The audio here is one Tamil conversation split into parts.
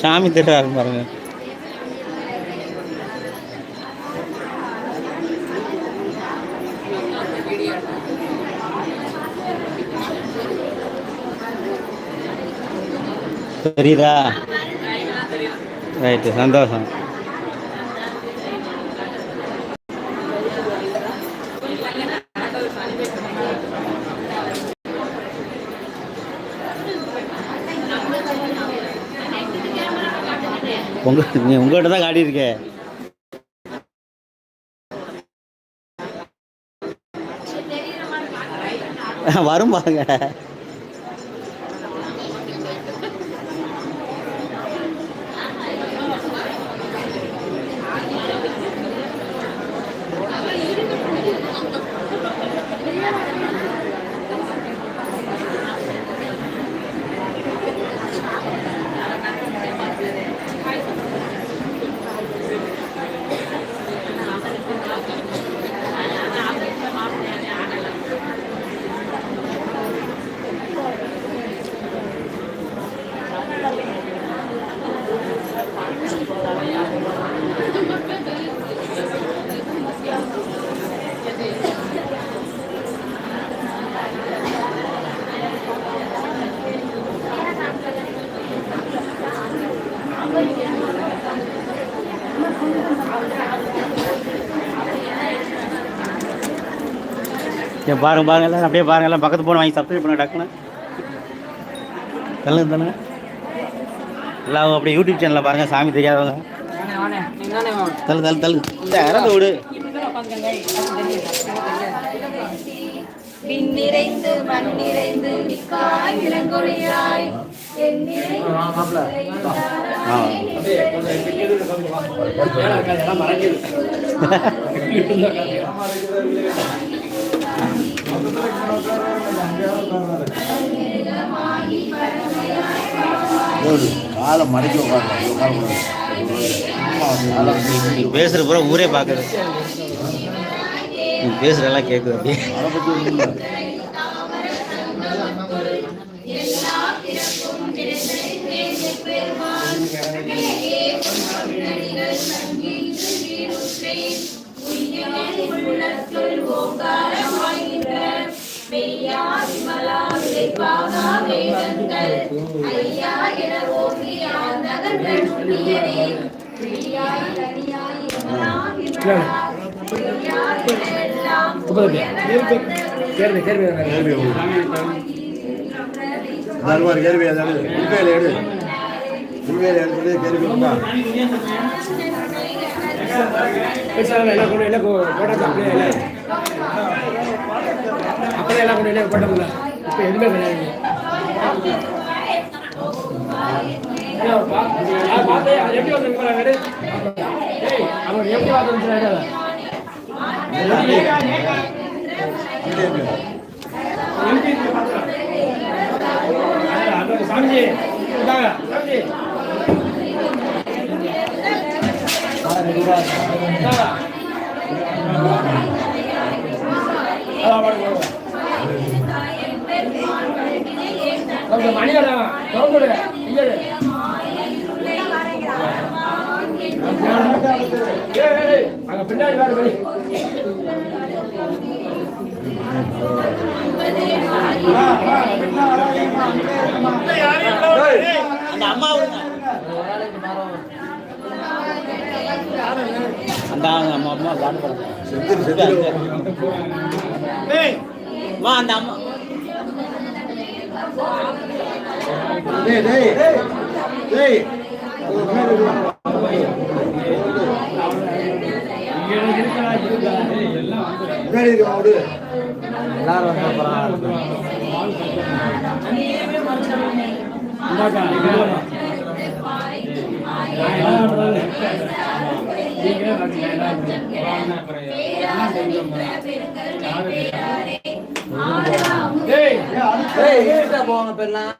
சாமி திட்டுறாரு பாருங்க. தெரியுதா? ரைட்டு சந்தோஷம். உங்க நீ உங்கள்கிட்ட தான் காடி இருக்கே. வரும் பாருங்க. ஏன் பாருங்க பாருங்க எல்லாம் அப்படியே பாருங்க எல்லாம் பக்கத்து போன வாங்கி சப்ஸ்கிரைப் பண்ண டக்குன்னு தள்ளுங்க தானே எல்லாம் அப்படியே யூடியூப் சேனலில் பாருங்க சாமி தெரியாதவங்க தள்ளு தள்ளு தள்ளு இந்த இறந்து விடு விண் நிறைந்து மண் நிறைந்து மிக்காய் காலை மடக்கி உட்காந்து நீ பேசுகிற பூரா ஊரே பார்க்குறது நீ பேசுகிறெல்லாம் கேட்குது அப்படியே. அதை மெய்யா விமலா விளைவாகா வேதங்கள் ஐயா என ஓங்கி ஆந்தகர்கள் நுண்ணியரே பிரியாய் தனியாய் விமலா விமலா கேள்வி கேள்வி கேள்வி கேள்வி அதாவது உண்மையில எடு உண்மையில எடுத்து கேள்வி எல்லாம் எல்லாம் அப்படியே அப்படியே எல்லாம் கொண்டு எல்லாம் போட்டோம்ல இப்போ எதுவுமே கிடையாது. எப்படி வந்து அவன் எப்படி பார்த்து சாமிஜி சாமிஜி. அங்க பின்னாடி வேற வெளி அந்த அம்மா அம்மா அம்மா அந்த அம்மா எல்லாரும் வந்து அப்புறம் இந்தாக்கா, இங்க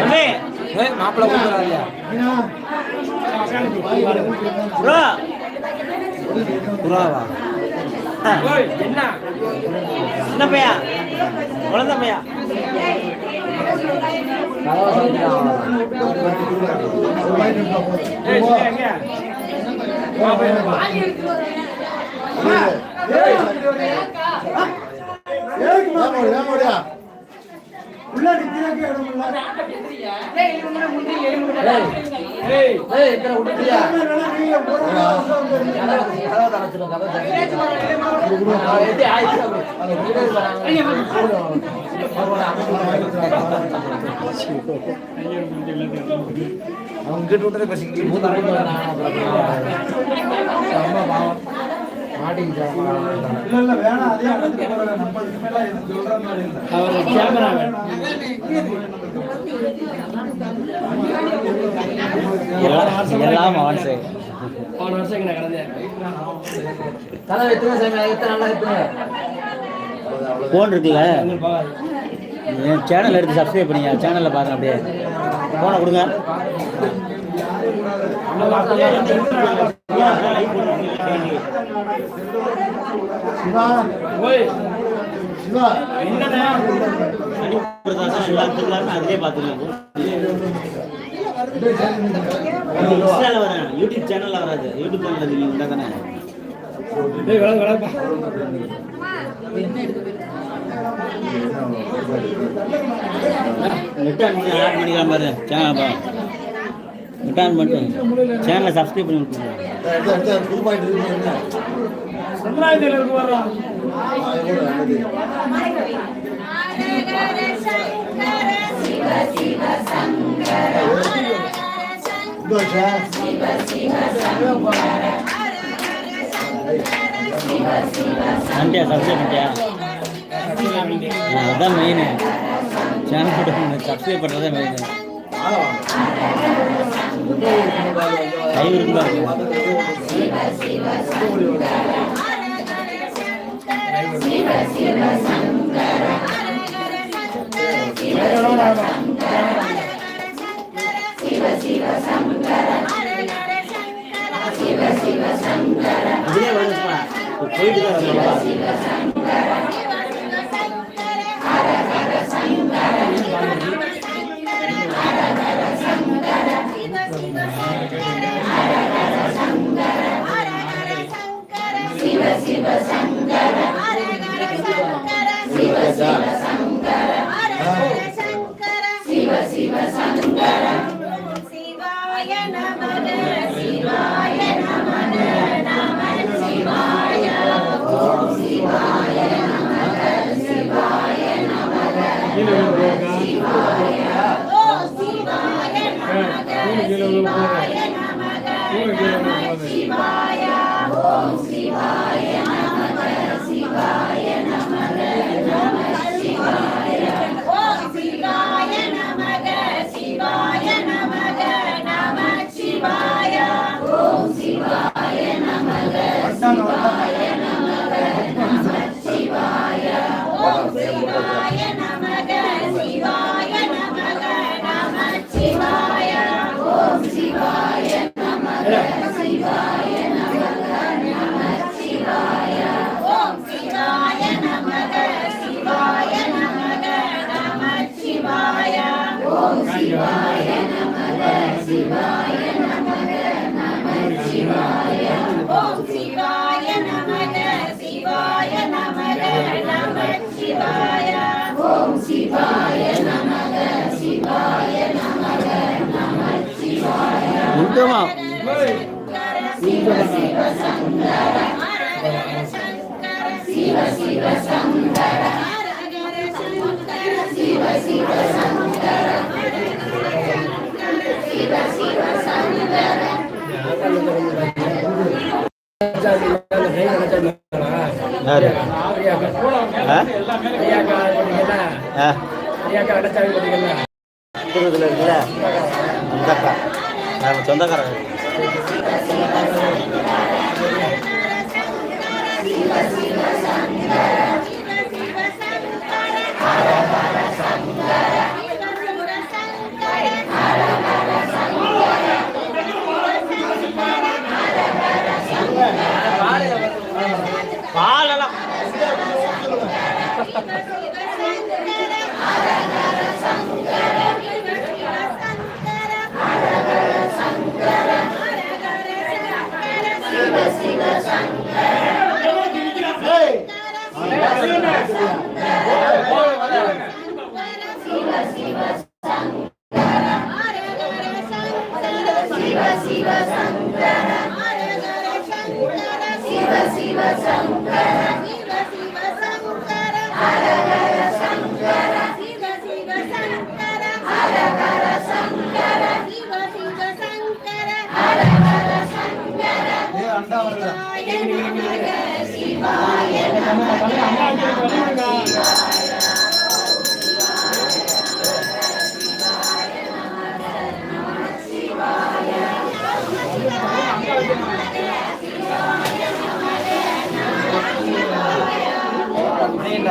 அண்ணே மாப்பிள்ளை கூப்பிடுறாங்க ப்ரோ புறாவா? என்ன என்ன பையா? குழந்தை பையா? ஏய், உள்ள நிக்கிறதுக்கு இடம் இல்ல டேய் இவங்க முந்தி அவங்க கிட்ட விட்டுறே பசி அம்மா பாவம். எல்லாம் அவன் செய்ய போன் இருக்குல்ல? என் சேனல் எடுத்து சப்ஸ்கிரைப் பண்ணியா சேனலில் பாருங்க அப்படியே போனை கொடுங்க. யூடியூப் சேனல்ல வராது யூடியூப் சேனல் நீங்க இருந்தா தானே ரிட்டர்ன் ஆட் பண்ணிக்கலாம் பாரு சேனல் ரிட்டர்ன் மட்டும் சேனலை சப்ஸ்கிரைப் பண்ணி சமுதாயத்திலிருந்து வர்றோம் சந்தியா. சப்ஸ்கிரைப் பண்ணியா அதான் மெயின் சேனல் சப்ஸ்கிரைப் பண்ணுறதே மெயின் போயிட்டு தான் முக்கியமா சிவ சிவ சங்கர சிவ சிவ சங்கர சிவ சிவ சங்கர யாரு திருவதில் இருக்குல்ல அந்த சொந்தக்காரங்க Shiva Shankara, Shiva Shiva Shankara. புரியல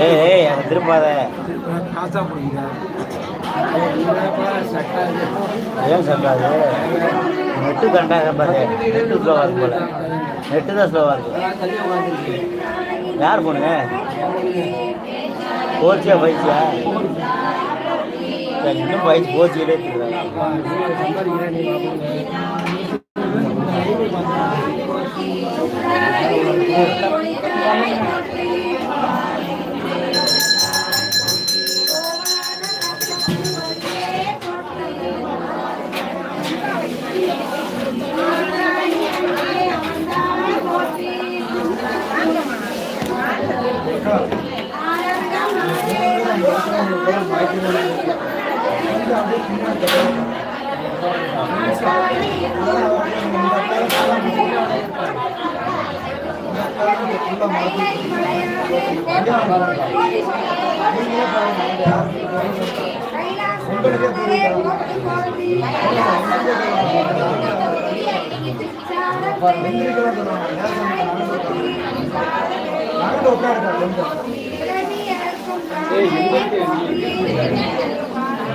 ஏய் அதை திரும்பாத ஏன் சொல்றாது நெட்டு கண்டாக பாரு. நெட்டு ஸ்லோவாக இருக்கு போல. நெட்டு தான் ஸ்லோவாக இருக்கு. யார் போனுங்க போச்சியா? பைச்சியா இன்னும் பைச்சு போச்சிக்கிட்டே இருக்கிறாங்க ஏய்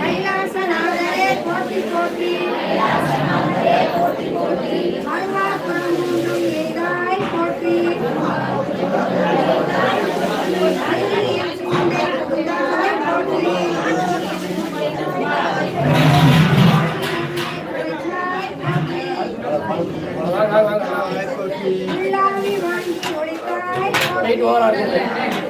கைலாசநாதரே போற்றி போற்றி அருவாக்குணம் மூன்றும் ஏதாய் போற்றி அருளியம் சுமந்தே புகுந்தாய் போற்றி உள்ளாவி வாங்கி ஒழித்தாய் போற்றி போற்றி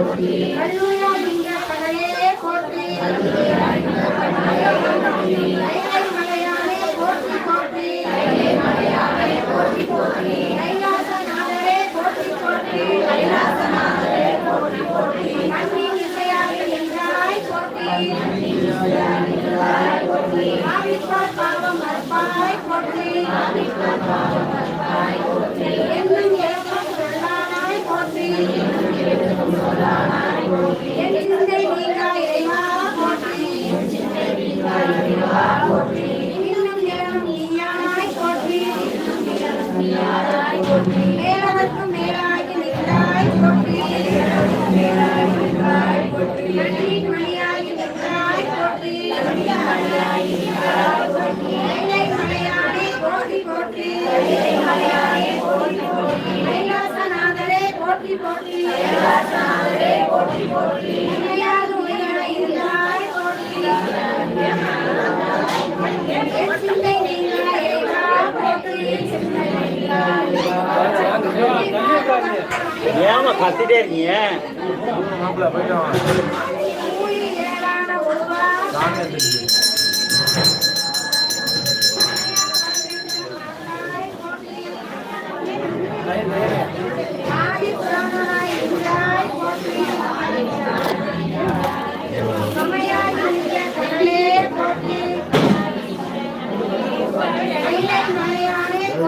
போற்றி கருணாகின்ற கடலே போற்றி கருணாகின்ற கடலே போற்றி கைலை மலையாலே போற்றி போற்றி கைலை மலையாலே போற்றி போற்றி கைலாசநாதரே போற்றி போற்றி கைலாசநாதரே போற்றி போற்றி நன்றி நிலையாக என்றாய் போற்றி நன்றி நிலையாக என்றாய் போற்றி ஆவிப்பார் பாவம் அற்பாய் போற்றி ஆவிப்பார் பாவம் அற்பாய் போற்றி. ஏமா கத்திட்டே இருக்கீங்க?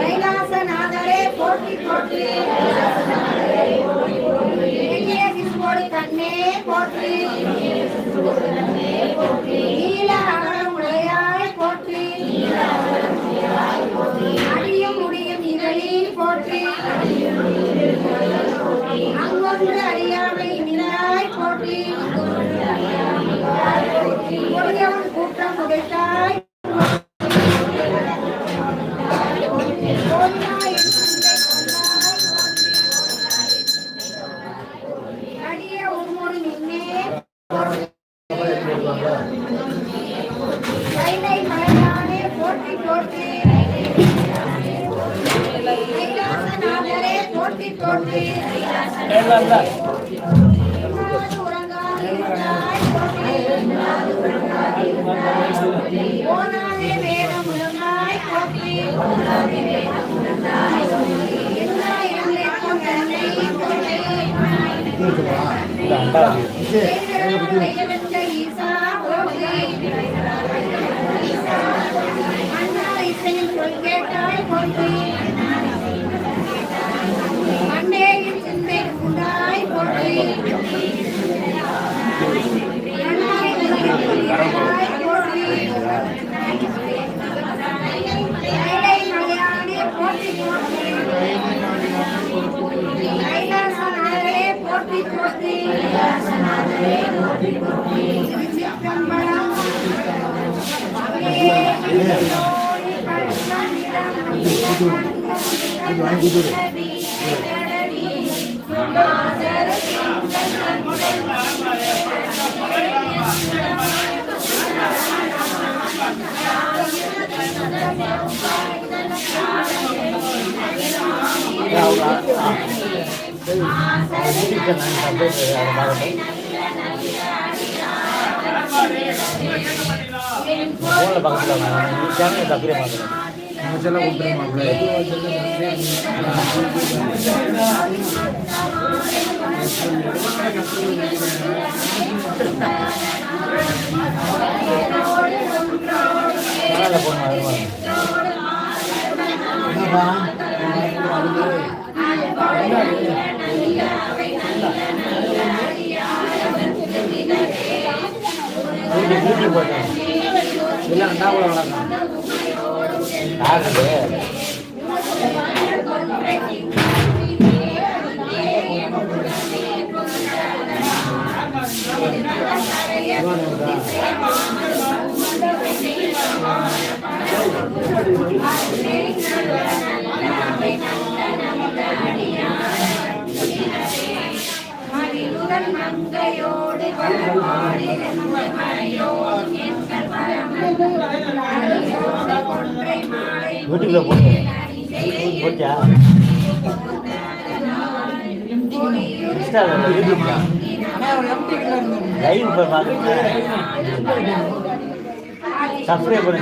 கைலாச கொடியவன் கூட்டம் உடைத்தாய் கோயிலாய் அடிய உம்மோடு நின்னே கைலை மலையானே போற்றி போற்றி கைலாசநாதரே போற்றி போற்றி உண்ணாது உறங்காதிருந்தாய் போற்றி. ஓனாதே வேதம் உணர்ந்தாய் போற்றி. எல்லா இடங்களுக்கும் தன்னை போற்றி. இது அண்டா விஜய் கைவந்த ஈசா போற்றி. அண்ணா இசையின் சொல் கேட்டாய் போற்றி. மண்டேயின் சிந்தை உண்டாய் போற்றி. நன்னாய் உலகில் போற்றி. கைலை மலையானே போற்றி போற்றி. கைலாசநாதரே போற்றி போற்றி. சிற்றம்பலம். இது வாங்கி கொடுத்துரு ஃபோனில் பக்கத்தில் சேனல் தப்பிட மாட்டேன் நமச்செல்லாம் கொடுத்துருமாப்ல சேனலில் வருவாங்க என்னப்பா மாலை வீட்டுக்குள்ள போட்டு போட்டியா இன்ஸ்டாவில் யூடியூப்ல லைவ் போய் பார்த்துட்டு சப்ஸ்கிரைப் பண்ணி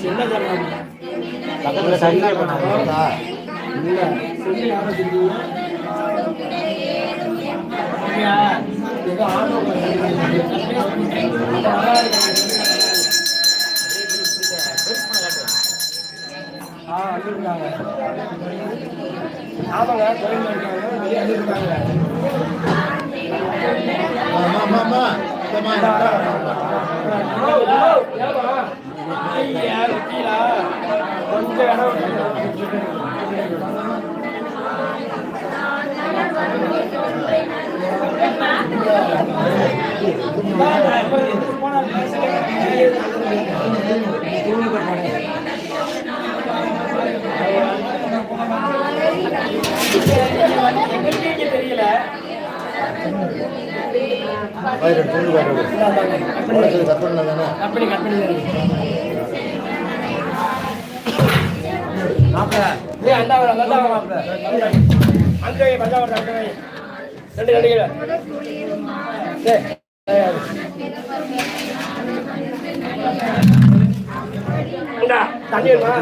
சேனல் பக்கத்தில் சப்ஸ்கிரைப் பண்ணாங்க இல்லை ஆமாங்க கோயில் இருக்காங்க வெளியே வந்துருக்காங்க அம்மா அம்மா அம்மா இந்தம்மா, கொஞ்சம் இடம் தெரியல வயிறு தூண்டு வயிறு உலகத்தில் கத்தணும் தானே கம்பெனி கம்பெனி மாப்பிள்ள அண்டா வர அண்டா வர மாப்பிள்ள அங்க வை பஞ்சா ரெண்டு ரெண்டு கிலோ தண்ணி வேணுமா?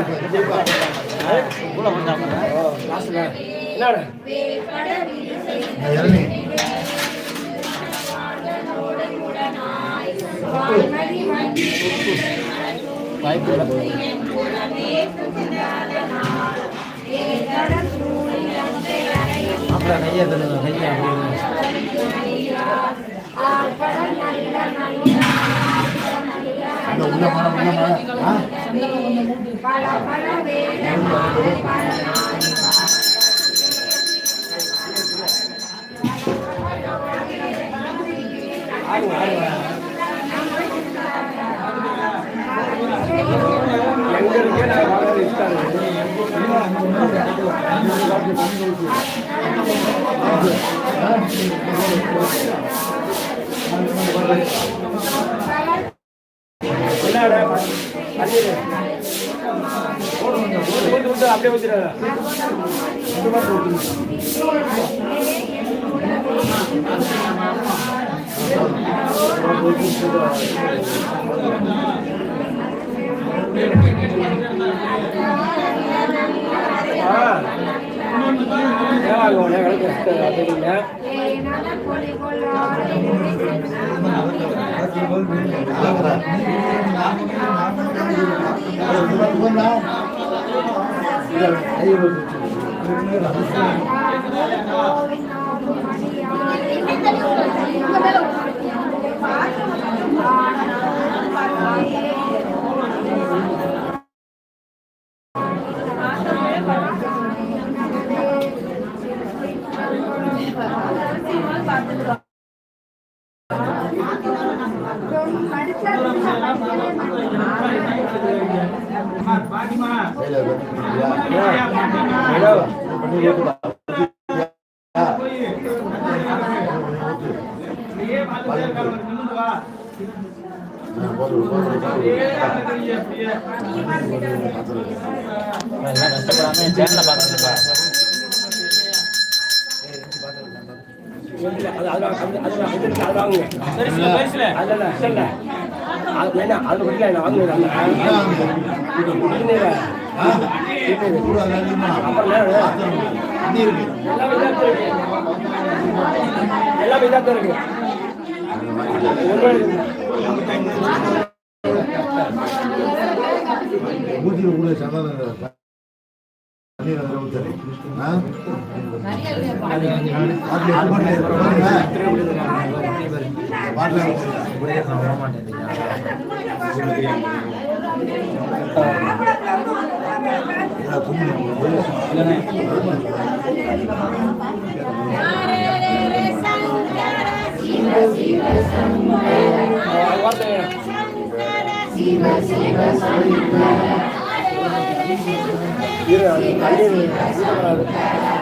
આપણે કહીએ તો થઈ ગયા எங்க இருக்கே நான் வாங்க என்னடா அப்படியே ஊத்திடாத ஆ ஏவாங்க அது அது அது வாங்குங்க அது எல்லாமே இருக்கு கூட பாட்டில் பாட்டில் ஊத்துறேன். இதா துணி போடுது. வார்த்தை இரு அது தண்ணி வராது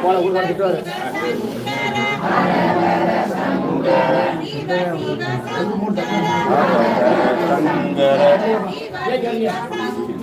போன கூட திட்டுவாரு அது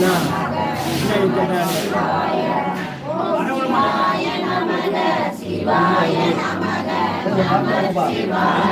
Yeah. சிவாய நமக நமக. சிவாய